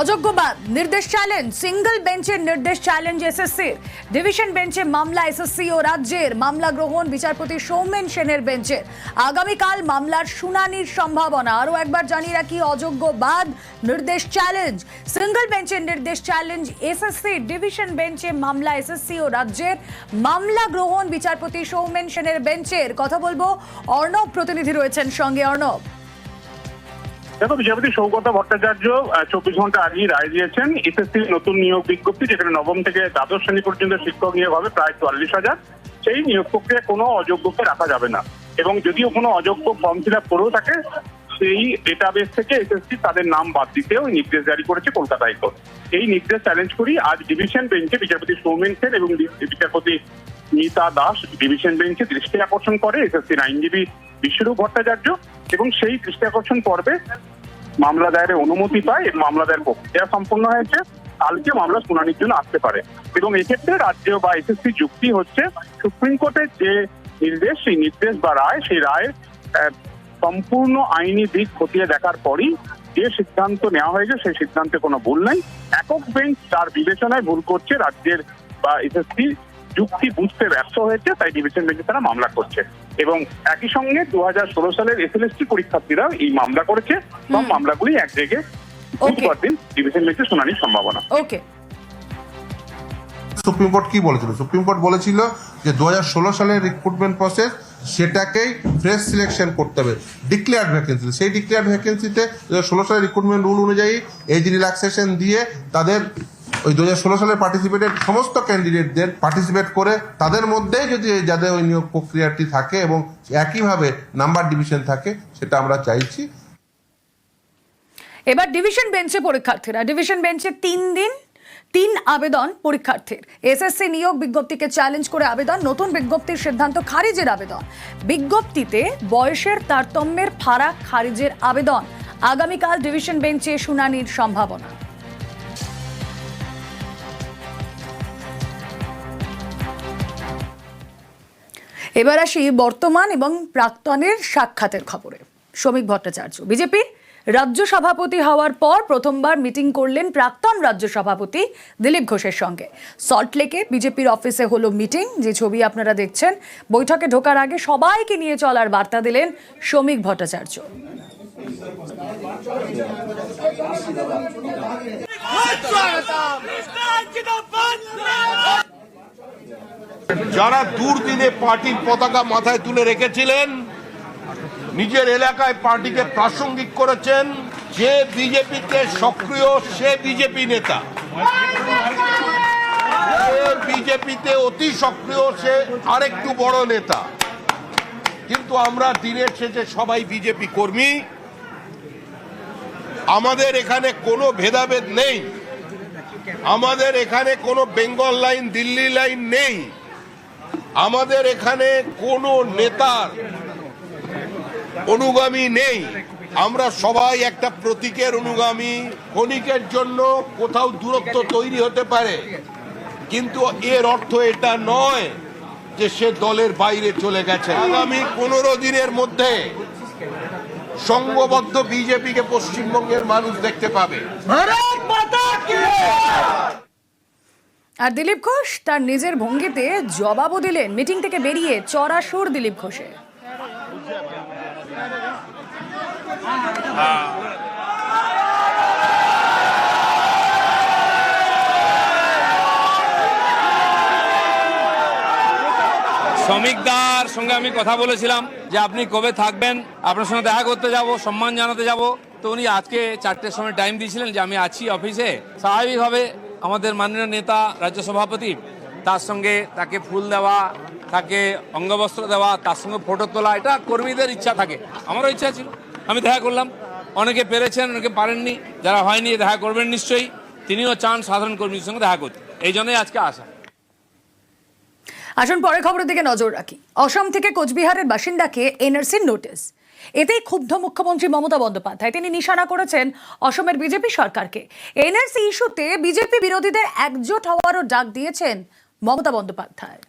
অযোগ্যবাদ নির্দেশ challenge single বেঞ্চের নির্দেশ চ্যালেঞ্জ এসএসসির ডিভিশন বেঞ্চে মামলা এসএসসি ও রাজ্যের মামলা গ্রহণ বিচারপতি সৌমেন সেনের বেঞ্চের আগামীকাল মামলার শুনানির সম্ভাবনা। আরও একবার জানিয়ে রাখি অযোগ্যবাদ নির্দেশ চ্যালেঞ্জ সিঙ্গল বেঞ্চের নির্দেশ চ্যালেঞ্জ এসএসসি ডিভিশন বেঞ্চে মামলা এসএসসি ও রাজ্যের মামলা গ্রহণ বিচারপতি সৌমেন সেনের বেঞ্চের কথা বলব, অর্ণব প্রতিনিধি রয়েছেন সঙ্গে। অর্ণব। দেখো, বিচারপতি সৌগত ভট্টাচার্য চব্বিশ ঘণ্টা আগেই রায় দিয়েছেন। এসএসসির নতুন নিয়োগ বিজ্ঞপ্তি, যেখানে নবম থেকে দ্বাদশ শ্রেণি পর্যন্ত শিক্ষক নিয়োগ হবে, প্রায় চুয়াল্লিশ হাজার। সেই নিয়োগ প্রক্রিয়ায় কোনো অযোগ্যকে রাখা যাবে না। এবং যদিও কোনো অযোগ্য ফর্ম ফিল আপ করেও থাকে, সেই ডেটাবেস থেকে এসএসসি তাদের নাম বাদ দিতেও নির্দেশ জারি করেছে কলকাতা হাইকোর্ট। এই নির্দেশ চ্যালেঞ্জ করি, আজ ডিভিশন বেঞ্চে বিচারপতি সৌমেন সেন এবং বিচারপতি মিতা দাস ডিভিশন বেঞ্চে দৃষ্টি আকর্ষণ করে, এসএসসির আইনজীবী বিশ্বরূপ ভট্টাচার্য। এবং সেই দৃষ্টি আকর্ষণ পর্বে মামলা দায়েরের অনুমতি পায় এবং মামলা দায়ের প্রক্রিয়া সম্পন্ন হয়েছে। কালকে মামলা শুনানির জন্য আসতে পারে। এবং এক্ষেত্রে রাজ্য বা এসএসসি যুক্তি হচ্ছে, সুপ্রিম কোর্টের যে নির্দেশ, সেই নির্দেশ বা রায়, সেই রায়ের সম্পূর্ণ আইনি দিক খতিয়ে দেখার পরই যে সিদ্ধান্ত নেওয়া হয়েছে, সেই সিদ্ধান্তে কোনো ভুল নাই। একক বেঞ্চ তার বিবেচনায় ভুল করছে, রাজ্যের বা এসএসসি যুক্তি বুঝতে ব্যর্থ হয়েছে, তাই ডিভিশন বেঞ্চে তারা মামলা করছে। এবং একই সঙ্গে দু হাজার ষোলো সালের এসএলএসটি পরীক্ষার্থীরা এই মামলা করেছে। সব মামলাগুলি এক জায়গায় বুধবার দিন ডিভিশন বেঞ্চে শুনানির সম্ভাবনা। ওকে সুপ্রিম কোর্ট কি বলেছিল? সুপ্রিম কোর্ট বলেছিল যে দুহাজার ষোলো সালের রিক্রুটমেন্ট প্রসেস সেটাকেই ফ্রেশ সিলেকশন করতে হবে। ডিক্লেয়ার্ড ভ্যাকেন্সি সেই ডিক্লেয়ার্ড ভ্যাকেন্সিতে দু হাজার ষোলো সালের রিক্রুটমেন্ট রুল অনুযায়ী এজ রিল্যাক্সেশন দিয়ে তাদের ওই দু সালের পার্টিসিপেটেড সমস্ত ক্যান্ডিডেটদের পার্টিসিপেট করে তাদের মধ্যেই যদি যাদের ওই নিয়োগ প্রক্রিয়াটি থাকে এবং একইভাবে নাম্বার ডিভিশন থাকে, সেটা আমরা চাইছি। এবার ডিভিশন বেঞ্চে পরীক্ষার্থীরা। ডিভিশন বেঞ্চে তিন দিন, তিন আবেদন পরীক্ষার্থীর। এসএসসি নিয়োগ বিজ্ঞপ্তিকে চ্যালেঞ্জ করে আবেদন, নতুন বিজ্ঞপ্তির সিদ্ধান্ত খারিজের আবেদন। বিজ্ঞপ্তিতে বয়সের তারতম্যের ফারাক খারিজের আবেদন। আগামীকাল ডিভিশন বেঞ্চে শুনানির সম্ভাবনা। এবার আসি বর্তমান এবং প্রাক্তনের সাক্ষাতের খবরে। শ্রমিক ভট্টাচার্য বিজেপির রাজ্য সভাপতি হওয়ার পর প্রথমবার মিটিং করলেন প্রাক্তন রাজ্য সভাপতি দিলীপ ঘোষের সঙ্গে। সল্টলেকে বিজেপির অফিসে হলো মিটিং, যে ছবি আপনারা দেখছেন। বৈঠকে ঢোকার আগে সবাইকে নিয়ে চলার বার্তা দিলেন শ্রমিক ভট্টাচার্য। যারা দুর্দিনে পার্টির পতাকা মাথায় তুলে রেখেছিলেন, নিজের এলাকায় পার্টিকে প্রাসঙ্গিক করেছেন, যে বিজেপিতে সক্রিয়, সে বিজেপি নেতা। বিজেপিতে অতি সক্রিয়, সে আরেকটু বড় নেতা। কিন্তু আমরা দিনের শেষে সবাই বিজেপি কর্মী। আমাদের এখানে কোনো ভেদাভেদ নেই। আমাদের এখানে কোনো বেঙ্গল লাইন, দিল্লি লাইন নেই। আমাদের এখানে কোনো নেতার অনুগামী নেই। আমরা সবাই একটা প্রতীকের অনুগামী, ক্ষণিকের জন্য কোথাও দূরত্ব তৈরি হতে পারে। কিন্তু এর অর্থ এটা নয় যে সে দলের বাইরে চলে গেছে। আগামী পনেরো দিনের মধ্যে সংঘবদ্ধ বিজেপিকে পশ্চিমবঙ্গের মানুষ দেখতে পাবে। আর দিলীপ ঘোষ তার নিজের ভঙ্গিতে জবাবও দিলেন। মিটিং থেকে বেরিয়ে চড়া সুর দিলীপ ঘোষের। শ্রমিকদার সঙ্গে আমি কথা বলেছিলাম যে আপনি কবে থাকবেন, আপনার সঙ্গে দেখা করতে যাব, সম্মান জানাতে যাব। তো উনি আজকে চারটের সময় টাইম দিয়েছিলেন যে আমি আছি অফিসে স্বাভাবিকভাবে আমাদের মাননীয় নেতা রাজ্য সভাপতি, তার সঙ্গে তাকে ফুল দেওয়া, তাকে অঙ্গবস্ত্র দেওয়া, তার সঙ্গে ফটো তোলা, এটা কর্মীদের ইচ্ছা থাকে। আমারও ইচ্ছা ছিল। আমি দেখা করলাম। অনেকে পেরেছেন, অনেকে পারেননি। যারা হয়নি, দেখা করবেন নিশ্চয়ই। তিনিও চান সাধারণ কর্মীর সঙ্গে দেখা করতে। এই জন্যই আজকে আসা। আসুন পরের খবরের দিকে নজর রাখি। অসম থেকে কোচবিহারের বাসিন্দাকে এনআরসির নোটিশ। এতেই ক্ষুব্ধ মুখ্যমন্ত্রী মমতা বন্দ্যোপাধ্যায়। তিনি নিশানা করেছেন অসমের বিজেপি সরকারকে। এনআরসি ইস্যুতে বিজেপি বিরোধীদের একজোট হওয়ারও ডাক দিয়েছেন মমতা বন্দ্যোপাধ্যায়।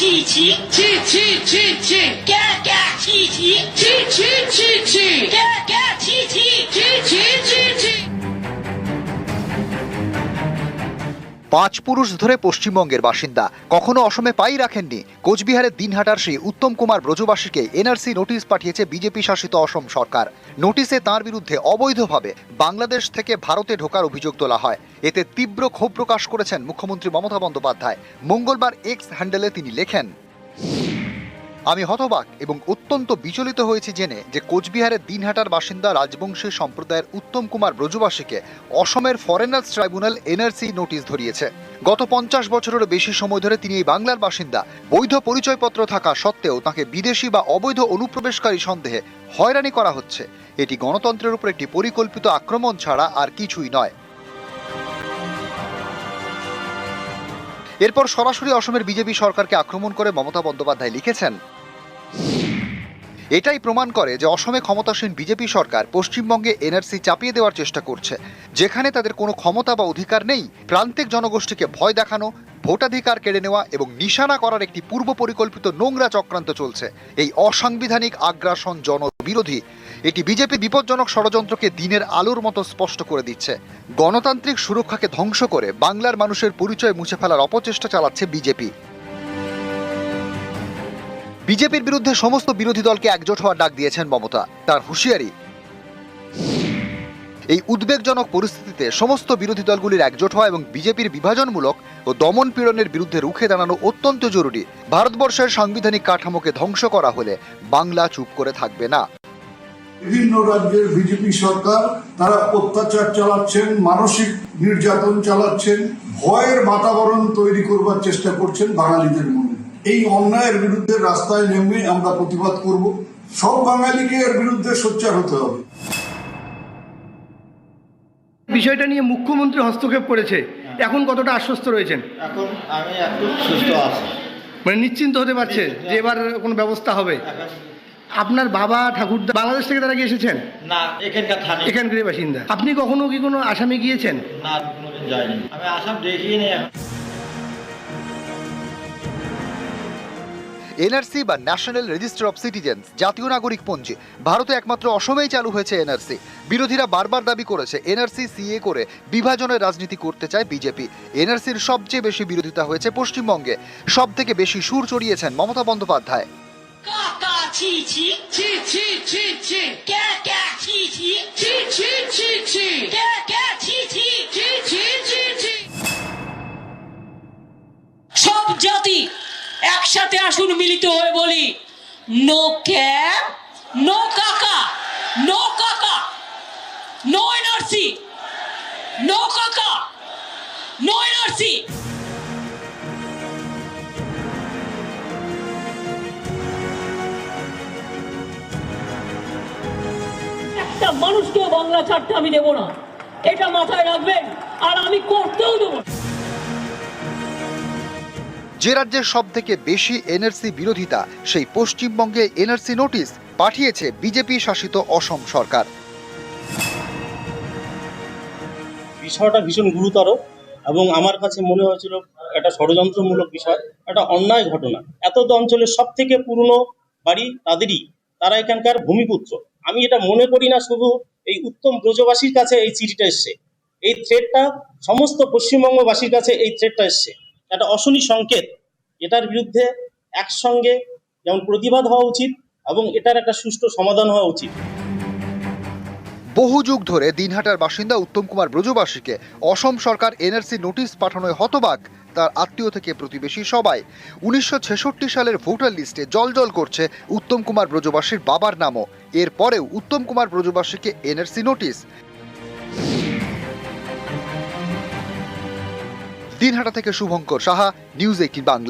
ছি ছি ছি ছি ছি ছি। কে কে, ছি ছি ছি ছি ছি ছি। কে পাঁচ পুরুষ ধরে পশ্চিমবঙ্গের বাসিন্দা। কখনো অসমে পাই রাখেননি। কোচবিহারের দিনহাটার সেই উত্তম কুমার ব্রজবাসীকে এনআরসি নোটিশ পাঠিয়েছে বিজেপি শাসিত অসম সরকার। নোটিশে তার বিরুদ্ধে অবৈধভাবে বাংলাদেশ থেকে ভারতে ঢোকার অভিযোগ তোলা হয়। এতে তীব্র ক্ষোভ প্রকাশ করেছেন মুখ্যমন্ত্রী মমতা বন্দ্যোপাধ্যায়। মঙ্গলবার এক্স হ্যান্ডেলে তিনি লেখেন আমি হতবাক এবং অত্যন্ত বিচলিত হয়েছি জেনে যে কোচবিহারের দিনহাটার বাসিন্দা রাজবংশী সম্প্রদায়ের উত্তম কুমার ব্রজবাসীকে অসমের ফরেনার্স ট্রাইব্যুনাল এনআরসি নোটিশ ধরিয়েছে। গত পঞ্চাশ বছরেরও বেশি সময় ধরে তিনি এই বাংলার বাসিন্দা। বৈধ পরিচয়পত্র থাকা সত্ত্বেও তাকে বিদেশি বা অবৈধ অনুপ্রবেশকারী সন্দেহে হয়রানি করা হচ্ছে। এটি গণতন্ত্রের উপর একটি পরিকল্পিত আক্রমণ ছাড়া আর কিছুই নয়। এরপর সরাসরি অসমের বিজেপি সরকারকে আক্রমণ করে মমতা বন্দ্যোপাধ্যায় লিখেছেন, এটাই প্রমাণ করে যে অসমে ক্ষমতাসীন বিজেপি সরকার পশ্চিমবঙ্গে এনআরসি চাপিয়ে দেওয়ার চেষ্টা করছে, যেখানে তাদের কোনো ক্ষমতা বা অধিকার নেই, প্রান্তিক জনগোষ্ঠীকে ভয় দেখানো, ভোটাধিকার কেড়ে নেওয়া এবং নিশানা করার একটি পূর্ব পরিকল্পিত নোংরা চক্রান্ত চলছে। এই অসাংবিধানিক আগ্রাসন জনবিরোধী এটি বিজেপি বিপজ্জনক ষড়যন্ত্রকে দিনের আলোর মতো স্পষ্ট করে দিচ্ছে। গণতান্ত্রিক সুরক্ষাকে ধ্বংস করে বাংলার মানুষের পরিচয় মুছে ফেলার অপচেষ্টা চালাচ্ছে বিজেপি। বিজেপির বিরুদ্ধে সমস্ত বিরোধী দলকে একজোট হওয়ার ডাক দিয়েছেন মমতা। তার হুঁশিয়ারি, এই উদ্বেগজনক পরিস্থিতিতে সমস্ত বিরোধী দলগুলির একজোট হওয়া এবং বিজেপির বিভাজনমূলক ও দমন পীড়নের বিরুদ্ধে রুখে দাঁড়ানো অত্যন্ত জরুরি। ভারতবর্ষের সাংবিধানিক কাঠামোকে ধ্বংস করা হলে বাংলা চুপ করে থাকবে না। বিভিন্ন রাজ্যের বিজেপি সরকার তারা অত্যাচার চালাচ্ছেন মানসিক নির্যাতন চালাচ্ছেন ভয়ের বাতাবরণ তৈরি করবার চেষ্টা করছেন বাঙালিদের মনে। এই অন্যায়ের বিরুদ্ধে রাস্তায় নেমে আমরা প্রতিবাদ করব। সব বাঙালিকে এর বিরুদ্ধে সোচ্চার হতে হবে। বিষয়টা নিয়ে মুখ্যমন্ত্রী হস্তক্ষেপ করেছে। এখন কতটা আশ্বস্ত রয়েছেন? এখন আমি একটু সুস্থ আছি। মানে নিশ্চিন্ত হতে পারছে যে এবার কোনো ব্যবস্থা হবে। আপনার বাবা ঠাকুরদা বাংলাদেশ থেকে তারা কি এসেছেন? না এখানকার থানি। এখানকারই বাসিন্দা। আপনি কখনো কি কোনো আসামে গিয়েছেন? না কোনোদিন যাইনি। আমি আসাম দেখিয়ে নেই এখন। এনআরসি বা ন্যাশনাল রেজিস্টার অফ সিটিজেন্স জাতীয় নাগরিক পঞ্জি ভারতে একমাত্র অসমেই চালু হয়েছে এনআরসি। বিরোধীরা বারবার দাবি করেছে এনআরসি সিএ করে বিভাজনের রাজনীতি করতে চায় বিজেপি। এনআরসির সবচেয়ে বেশি বিরোধিতা হয়েছে পশ্চিমবঙ্গে। সব থেকে বেশি সুর চড়িয়েছেন মমতা বন্দ্যোপাধ্যায়। 气气气气气气，嘎嘎气气气气气气，嘎嘎气气气气气气。সব জাতি একসাথে আসুন মিলিত হয়ে বলি নো ক্যাব নো কাকা একটা মানুষকেও বাংলা ছাড়তে আমি দেবো না। এটা মাথায় রাখবেন আর আমি করতেও দেবো যে রাজ্যের সব থেকে বেশি এনআরসি বিরোধিতা সেই পশ্চিমবঙ্গে এনআরসি নোটিশ পাঠিয়েছে বিজেপি শাসিত অসম সরকার। বিষয়টা ভীষণ গুরুতর এবং আমার কাছে মনে হয়েছিল একটা ষড়যন্ত্রমূলক বিষয় একটা অন্যায় ঘটনা। এত তো অঞ্চলের সব থেকে পুরনো বাড়ি তাদেরই তারা এখানকার ভূমিপুত্র। আমি এটা মনে করি না শুধু এই উত্তম ব্রজবাসীর কাছে এই চিঠিটা এসছে। এই থ্রেডটা সমস্ত পশ্চিমবঙ্গবাসীর কাছে এই থ্রেডটা এসছে। একটা অশনি সংকেত, এটার বিরুদ্ধে একসঙ্গে যেমন প্রতিবাদ হওয়া উচিত এবং এটার একটা সুষ্ঠু সমাধান হওয়া উচিত। বহু যুগ ধরে দিনহাটার বাসিন্দা উত্তম কুমার ব্রজবাসীকে অসম সরকার এনআরসি নোটিশ পাঠানোয় হতবাক। তার আত্মীয় থেকে প্রতিবেশী সবাই। উনিশশো সালের ভোটার লিস্টে জলজল করছে উত্তম কুমার ব্রজবাসীর বাবার নামও। এরপরেও উত্তম কুমার ব্রজবাসীকে এনআরসি নোটিশ। দিনহাটা থেকে শুভঙ্কর সাহা, নিউজ এইটিন বাংলা।